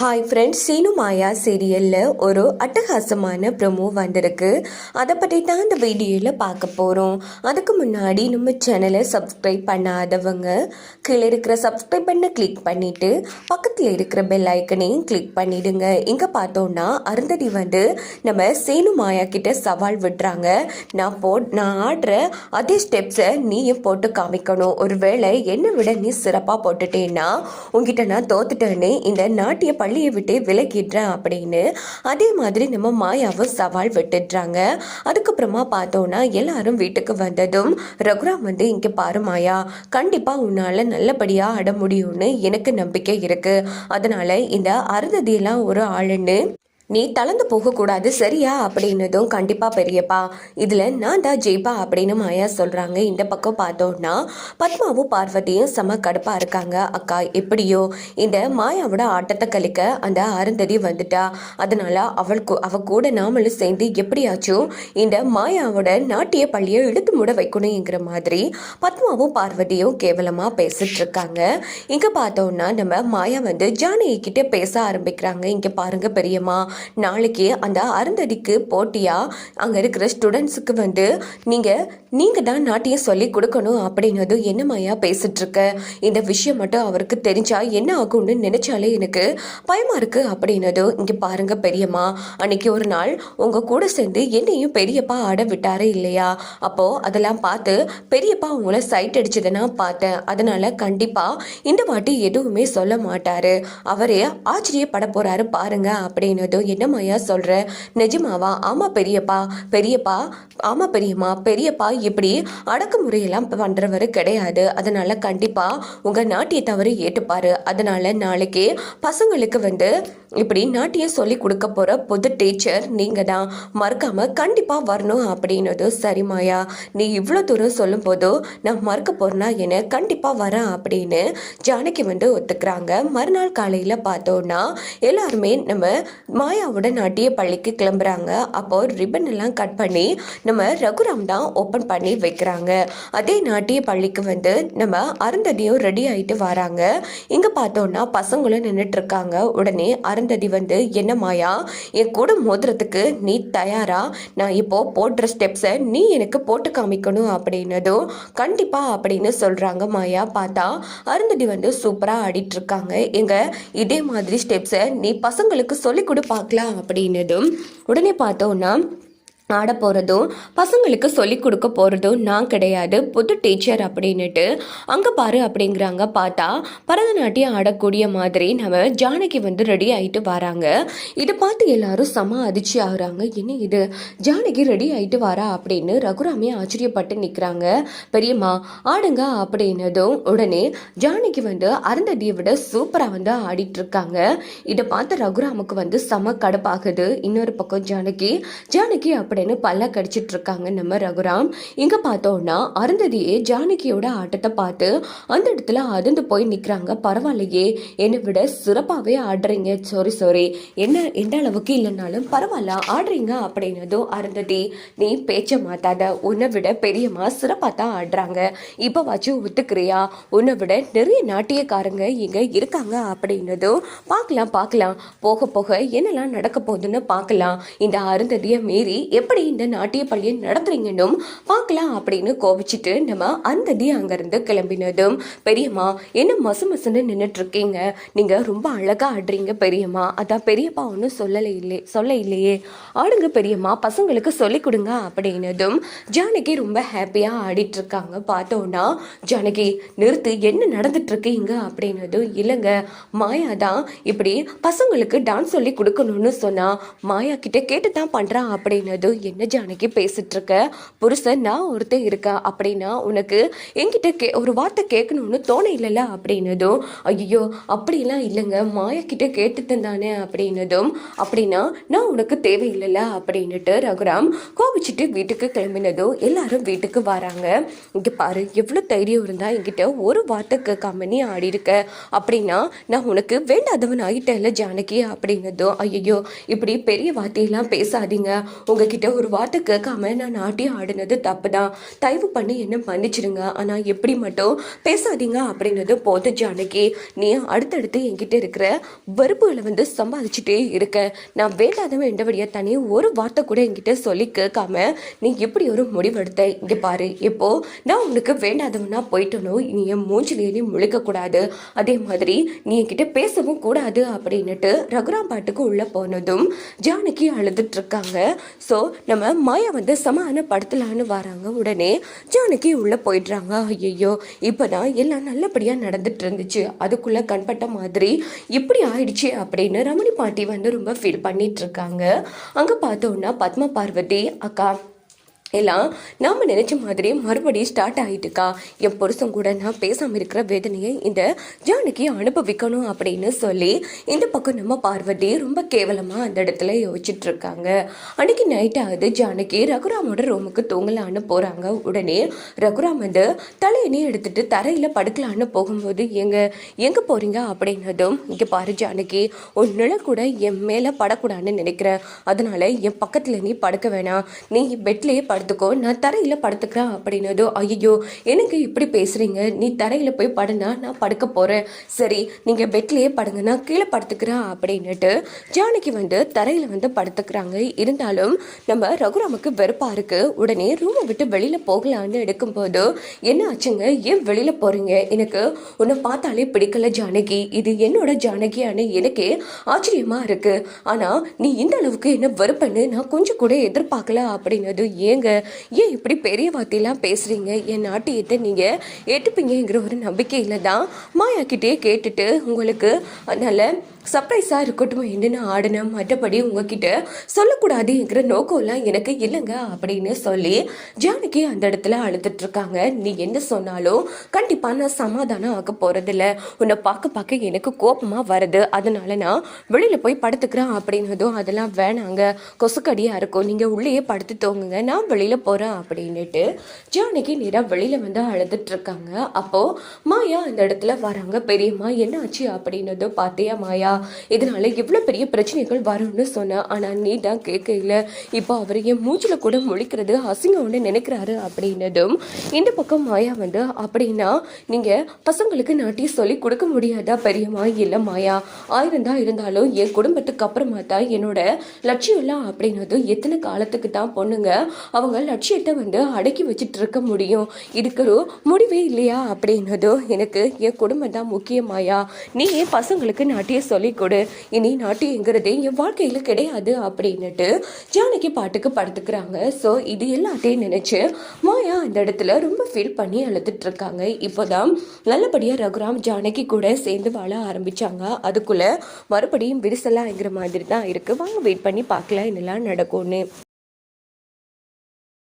Hi friends Seenu மாயா சீரியலில் ஒரு அட்டகாசமான ப்ரொமோ வந்திருக்கு. அதை பற்றி தான் இந்த வீடியோவில் பார்க்க போகிறோம் அதுக்கு முன்னாடி நம்ம சேனலை சப்ஸ்கிரைப் பண்ணாதவங்க கீழே இருக்கிற சப்ஸ்கிரைப் பண்ண கிளிக் பண்ணிவிட்டு பக்கத்தில் இருக்கிற பெல் ஐக்கனையும் கிளிக் பண்ணிவிடுங்க இங்கே பார்த்தோன்னா அருந்ததி வந்து நம்ம சீனு மாயா கிட்ட சவால் விடுறாங்க. நான் போ நான் ஆடுற அதே ஸ்டெப்ஸை நீயும் போட்டு காமிக்கணும். ஒருவேளை என்னை விட நீ சிறப்பாக போட்டுட்டேன்னா உங்ககிட்ட நான் தோத்துட்டேன்னு இந்த நாட்டிய பள்ளியை விட்டே விலகிடுறேன் அப்படின்னு. அதே மாதிரி நம்ம மாயாவும் சவால் விட்டுடுறாங்க. அதுக்கப்புறமா பார்த்தோன்னா எல்லாரும் வீட்டுக்கு வந்ததும் ரகுராம் வந்து இங்கே பாரு மாயா கண்டிப்பாக உன்னால் நல்லபடியாக ஆட முடியும்னு எனக்கு நம்பிக்கை இருக்குது அதனால் இந்த அருந்ததியெல்லாம் ஒரு ஆளுன்னு நீ தளர்ந்து போகக்கூடாது சரியா? அப்படின்னதும் கண்டிப்பாக பெரியப்பா. இதில் நான் தான் ஜெய்பா அப்படின்னு மாயா சொல்கிறாங்க இந்த பக்கம் பார்த்தோன்னா பத்மாவும் பார்வதியும் செம கடுப்பாக இருக்காங்க. அக்கா எப்படியோ? இந்த மாயாவோட ஆட்டத்தை கழிக்க அந்த அருந்ததி வந்துட்டா. அதனால் அவளுக்கு அவ கூட நாமளும் சேர்ந்து எப்படியாச்சும் இந்த மாயாவோட நாட்டிய பள்ளியை இழுத்து மூட வைக்கணுங்கிற மாதிரி பத்மாவும் பார்வதியும் கேவலமாக பேசிட்டு இருக்காங்க. இங்கே பார்த்தோன்னா நம்ம மாயா வந்து ஜானகி கிட்டே பேச ஆரம்பிக்கிறாங்க. இங்கே பாருங்க பெரியம்மா. நாளைக்கு அந்த அருந்ததிக்கு போட்டியாக அங்கே இருக்கிற ஸ்டூடெண்ட்ஸுக்கு வந்து நீங்கள் நீங்கள் தான் நாட்டியம் சொல்லி கொடுக்கணும் அப்படின்னது என்ன மாயா இந்த விஷயம் மட்டும் அவருக்கு தெரிஞ்சால் என்ன ஆகும்னு நினச்சாலே எனக்கு பயமாக இருக்குது அப்படின்னதும் இங்கே பாருங்கள் பெரியம்மா அன்னைக்கு ஒரு நாள் உங்கள் கூட சேர்ந்து என்னையும் பெரியப்பா ஆட விட்டாரு இல்லையா? அப்போது அதெல்லாம் பார்த்து பெரியப்பா உங்களை சைட் அடிச்சதை நான் பார்த்தேன். அதனால் கண்டிப்பாக இந்த வாட்டி எதுவுமே சொல்ல மாட்டார். அவரே ஆச்சரியப்பட போகிறாரு பாருங்க அப்படின்னதும் என்னம்மாயா சொல்ற? நிஜமாவா? ஆமா பெரியப்பா. பெரியப்பா ஆமா பெரியம்மா. பெரியப்பா இப்படி அடக்குமுறையெல்லாம் பண்ணுறவர் கிடையாது. அதனால கண்டிப்பா உங்க நாட்டிய தவறு ஏற்றுப்பாரு அதனால நாளைக்கு பசங்களுக்கு வந்து இப்படி நாட்டியம் சொல்லி கொடுக்க போற புது டீச்சர் நீங்க தான். மறக்காம கண்டிப்பா வரணும் அப்படின்னது சரிமாயா நீ இவ்வளோ தூரம் சொல்லும் போதோ நான் மறக்க போறேன்னா என்ன? கண்டிப்பா வரேன் அப்படின்னு ஜானகி வந்து ஒத்துக்கிறாங்க. மறுநாள் காலையில பார்த்தோன்னா எல்லாருமே நம்ம மாயாவோட நாட்டிய பள்ளிக்கு கிளம்புறாங்க. அப்போ ரிப்பன் எல்லாம் கட் பண்ணி நம்ம ரகுராம் தான் ஓப்பன் பண்ணி வைக்கிறாங்க. அதே நாட்டிய பள்ளிக்கு வந்து நம்ம அருந்ததியும் ரெடி ஆயிட்டு வராங்க. இங்க பார்த்தோன்னா பசங்களும் நின்றுட்டு இருக்காங்க உடனே அருந்ததி வந்து என்ன மாயா என் கூட மோதுறதுக்கு நீ தயாரா? நான் இப்போ போடுற ஸ்டெப்ஸை நீ எனக்கு போட்டு காமிக்கணும் அப்படின்னதும் கண்டிப்பா அப்படின்னு சொல்றாங்க மாயா. பார்த்தா அருந்ததி வந்து சூப்பரா ஆடிட்டு இருக்காங்க எங்க இதே மாதிரி ஸ்டெப்ஸை நீ பசங்களுக்கு சொல்லி கொடு பார்க்கலாம் அப்படின்னதும் உடனே பார்த்தோன்னா ஆட போகிறதும் பசங்களுக்கு சொல்லி கொடுக்க போகிறதும் நான் கிடையாது. புது டீச்சர் அப்படின்னுட்டு அங்கே பாரு அப்படிங்கிறாங்க. பார்த்தா பரதநாட்டியம் ஆடக்கூடிய மாதிரி நம்ம ஜானகி வந்து ரெடி ஆகிட்டு வராங்க. இதை பார்த்து எல்லாரும் செம அதிர்ச்சி ஆகுறாங்க. என்ன இது? ஜானகி ரெடி ஆகிட்டு வரா அப்படின்னு ரகுராமே ஆச்சரியப்பட்டு நிற்கிறாங்க பெரியம்மா ஆடுங்க அப்படின்னதும் உடனே ஜானகி வந்து அருந்ததியை விட சூப்பராக வந்து ஆடிட்டு இருக்காங்க. இதை பார்த்து ரகுராமுக்கு வந்து செம கடுப்பாகுது. இன்னொரு பக்கம் ஜானகி ஜானகி அப்படி அப்படின்னு பல்ல கடிச்சிட்டு இருக்காங்க நம்ம ரகுராம். இங்க பார்த்தோம்னா அருந்ததியே ஜானகியோட ஆட்டத்தை பார்த்து அந்த இடத்துல அதிர்ந்து போய் நிக்கிறாங்க. பரவாயில்லையே என்னை விட சிறப்பாகவே ஆடுறீங்க. சாரி சாரி என்ன எந்த அளவுக்கு இல்லைனாலும் பரவாயில்ல ஆடுறீங்க அப்படின்னதும் அருந்ததி நீ பேச்ச மாத்தாத. உன்னை விட பெரியம்மா சிறப்பாக தான் ஆடுறாங்க. இப்போ வச்சு ஒத்துக்கிறியா? உன்னை விட நிறைய நாட்டியக்காரங்க இங்க இருக்காங்க அப்படின்னதும் பார்க்கலாம் பார்க்கலாம். போக போக என்னெல்லாம் நடக்க போகுதுன்னு பார்க்கலாம். இந்த அருந்ததியை மீறி எப்படி இந்த நாட்டிய பள்ளியை நடத்துறீங்கன்னும் பார்க்கலாம் அப்படின்னு கோபிச்சுட்டு நம்ம அருந்ததி அங்கேருந்து கிளம்பினதும் பெரியம்மா என்ன மசு மசுன்னு நின்றுட்டு இருக்கீங்க நீங்கள் ரொம்ப அழகாக ஆடுறீங்க பெரியம்மா. அதான் பெரியப்பா ஒன்றும் சொல்லலை இல்லை சொல்ல இல்லையே. ஆடுங்க பெரியம்மா பசங்களுக்கு சொல்லி கொடுங்க அப்படின்னதும் ஜானகி ரொம்ப ஹாப்பியாக ஆடிட்டு இருக்காங்க பார்த்தோன்னா ஜானகி நிறுத்து என்ன நடந்துட்டு இருக்கீங்க அப்படின்னதும் இல்லைங்க மாயா தான் இப்படி பசங்களுக்கு டான்ஸ் சொல்லி கொடுக்கணும்னு சொன்னா மாயா கிட்ட கேட்டு தான் பண்ணுறான் அப்படின்னதும் என்ன ஜானகி பேசிட்டு இருக்க புருஷன் நான் ஒருத்தன் இருக்கா அப்படின்னா உனக்கு என்கிட்ட கே ஒரு வார்த்தை கேட்கணும்னு தோண இல்லைல்ல அப்படின்னதும் ஐயோ அப்படிலாம் இல்லைங்க. மாயா கிட்ட கேட்டுட்டு தானே அப்படின்னதும் அப்படின்னா நான் உனக்கு தேவையில்லைல்ல அப்படின்னுட்டு ரகுராம் கோபிச்சுட்டு வீட்டுக்கு கிளம்பினதும் எல்லாரும் வீட்டுக்கு வராங்க. இங்க பாரு எவ்வளோ தைரியம் இருந்தா என்கிட்ட ஒரு வார்த்தை கேட்காம நீ ஆடி இருக்க அப்படின்னா நான் உனக்கு வேண்டாதவன் ஆகிட்டேன்ல ஜானகி அப்படின்னதும் ஐயோ இப்படி பெரிய வார்த்தையெல்லாம் பேசாதீங்க. உங்ககிட்ட ஒரு வார்த்தை கேட்காம நான் நாட்டி ஆடினது தப்பு தான் தயவு பண்ணி என்ன மன்னிச்சிடுங்க. ஆனால் எப்படி மட்டும்? பேசாதீங்க அப்படின்னது போது ஜானகி நீ அடுத்தடுத்து என்கிட்ட இருக்கிற வெறுப்புகளை வந்து சம்பாதிச்சுட்டே இருக்க. நான் வேண்டாதவன் என்றபடியா தனி ஒரு வார்த்தை கூட என்கிட்ட சொல்லி கேட்காம நீ எப்படி ஒரு முடிவெடுத்த? இங்கே பாரு இப்போ நான் உனக்கு வேண்டாதவனா போயிட்டனோ? நீ என் மூஞ்சிலேயே நீ முழிக்கக்கூடாது அதே மாதிரி நீ என்கிட்ட பேசவும் கூடாது அப்படின்னுட்டு ரகுராம் பாட்டுக்கு உள்ளே போனதும் ஜானகி அழுதுட்டு இருக்காங்க. ஸோ நம்ம மாயா வந்து சமாதானப்படுத்தலான்னு வராங்க. உடனே ஜானகி உள்ளே போயிடுறாங்க. ஐயோ இப்போ தான் எல்லாம் நல்லபடியாக நடந்துட்டு இருந்துச்சு. அதுக்குள்ளே கண்பட்ட மாதிரி இப்படி ஆயிடுச்சு அப்படின்னு ரமணி பாட்டி வந்து ரொம்ப ஃபீல் பண்ணிட்டு இருக்காங்க. அங்கே பார்த்தோன்னா பத்மா பார்வதி அக்கா எல்லாம் நாம் நினச்ச மாதிரி மறுபடியும் ஸ்டார்ட் ஆகிட்டுக்கா என் புருஷன் கூட நான் பேசாமல் இருக்கிற வேதனையை இந்த ஜானகி அனுபவிக்கணும் அப்படின்னு சொல்லி இந்த பக்கம் நம்ம பார்வதி ரொம்ப கேவலமாக அந்த இடத்துல யோசிச்சுட்டு இருக்காங்க. அன்னைக்கு நைட் ஆகுது. ஜானகி ரகுராமோட ரூமுக்கு தூங்கலான்னு போகிறாங்க உடனே ரகுராம் வந்து தலையணி எடுத்துட்டு தரையில் படுக்கலான்னு போகும்போது எங்க எங்கே போகிறீங்க அப்படின்னதும் இங்கே பாரு ஜானகி உன்னால கூட என் மேலே படக்கூடாதுன்னு நினைக்கிறேன் அதனால என் பக்கத்தில் நீ படுக்க வேணாம். நீ பெட்லேயே படுத்துக்கோ நான் தரையில் படுத்துக்கிறேன் அப்படின்னதோ ஐயோ எனக்கு இப்படி பேசுகிறீங்க நீ தரையில் போய் படுனா நான் படுக்க போகிறேன் சரி நீங்கள் பெட்லேயே படுங்க நான் கீழே படுத்துக்கிறேன் அப்படின்னுட்டு ஜானகி வந்து தரையில் வந்து படுத்துக்கிறாங்க. இருந்தாலும் நம்ம ரகுராமுக்கு வெறுப்பாக இருக்குது உடனே ரூமை விட்டு வெளியில் போகலான்னு எடுக்கும்போது என்ன ஆச்சுங்க? ஏன் வெளியில் போகிறீங்க எனக்கு உன்னை பார்த்தாலே பிடிக்கல ஜானகி. இது என்னோட ஜானகியான்னு எனக்கே ஆச்சரியமாக இருக்குது ஆனால் நீ இந்த அளவுக்கு என்ன வெறுப்பன்னு நான் கொஞ்சம் கூட எதிர்பார்க்கல. அப்படின்னது ஏங்க ஏன் இப்படி பெரிய வார்த்தையெல்லாம் பேசுகிறீங்க என் நாட்டியத்தை நீங்கள் ஏற்றுப்பீங்கங்கிற ஒரு நம்பிக்கையில் தான் மாயாக்கிட்டே கேட்டுட்டு உங்களுக்கு நல்ல சர்ப்ரைஸாக இருக்கட்டும்? என்னென்ன ஆடினேன் மற்றபடி உங்ககிட்ட சொல்லக்கூடாதுங்கிற நோக்கம்லாம் எனக்கு இல்லைங்க அப்படின்னு சொல்லி ஜானகி அந்த இடத்துல அழுதுட்டு இருக்காங்க. நீ என்ன சொன்னாலும் கண்டிப்பாக நான் சமாதானம் ஆக போகிறதில்ல உன்னை பார்க்க பார்க்க எனக்கு கோபமாக வருது. அதனால நான் வெளியில் போய் படுத்துக்கிறேன் அப்படின்னதும் அதெல்லாம் வேணாங்க. கொசுக்கடியாக இருக்கும். நீங்கள் உள்ளேயே படுத்து தோங்குங்க. நான் வெளியில் போகிறேன் அப்படின்னுட்டு ஜானகி நேராக வெளியில் வந்து அழுதுட்டு இருக்காங்க. அப்போது மாயா அந்த இடத்துல வராங்க. பெரியம்மா என்ன ஆச்சு அப்படின்னதும் பார்த்தியா மாயா? இதனால எவ்வளோ பெரிய பிரச்சனைகள் வரும்னு சொன்னேன் ஆனால் நீ தான் கேட்கல. இப்போ அவர் என் மூச்சில் கூட முழிக்கிறது அசிங்கம்னு நினைக்கிறாரு அப்படின்னதும் இந்த பக்கம் மாயா வந்து அப்படின்னா நீங்கள் பசங்களுக்கு நாட்டி சொல்லி கொடுக்க முடியாதா பெரியம்மா? இல்லை மாயா ஆயிரம் தான் இருந்தாலும் என் குடும்பத்துக்கு அப்புறமா தான் என்னோட லட்சியம் எல்லாம் அப்படின்னதும் எத்தனை காலத்துக்கு தான் பொண்ணுங்க அவங்க லட்சியத்தை வந்து அடக்கி வச்சுட்டு இருக்க முடியும்? இதுக்கு ஒரு முடிவே இல்லையா? அப்படின்னதும் எனக்கு என் குடும்பம் தான் முக்கியமாயா நீ என் பசங்களுக்கு நாட்டிய சொல்லி கொடு இனி நாட்டியங்கிறதே என் வாழ்க்கையில் கிடையாது அப்படின்னுட்டு ஜானகி பாட்டுக்கு படுத்துக்கிறாங்க. ஸோ இது எல்லாத்தையும் நினச்சி மாயா அந்த இடத்துல ரொம்ப ஃபீல் பண்ணி அழுதுட்ருக்காங்க. இப்போ இப்போதான் நல்லபடியாக ரகுராம் ஜானகி கூட சேர்ந்து வாழ ஆரம்பித்தாங்க அதுக்குள்ளே மறுபடியும் விரிசலாங்கிற மாதிரி தான் இருக்குது வாங்க வெயிட் பண்ணி பார்க்கலாம். என்னெல்லாம் நடக்கும்னு.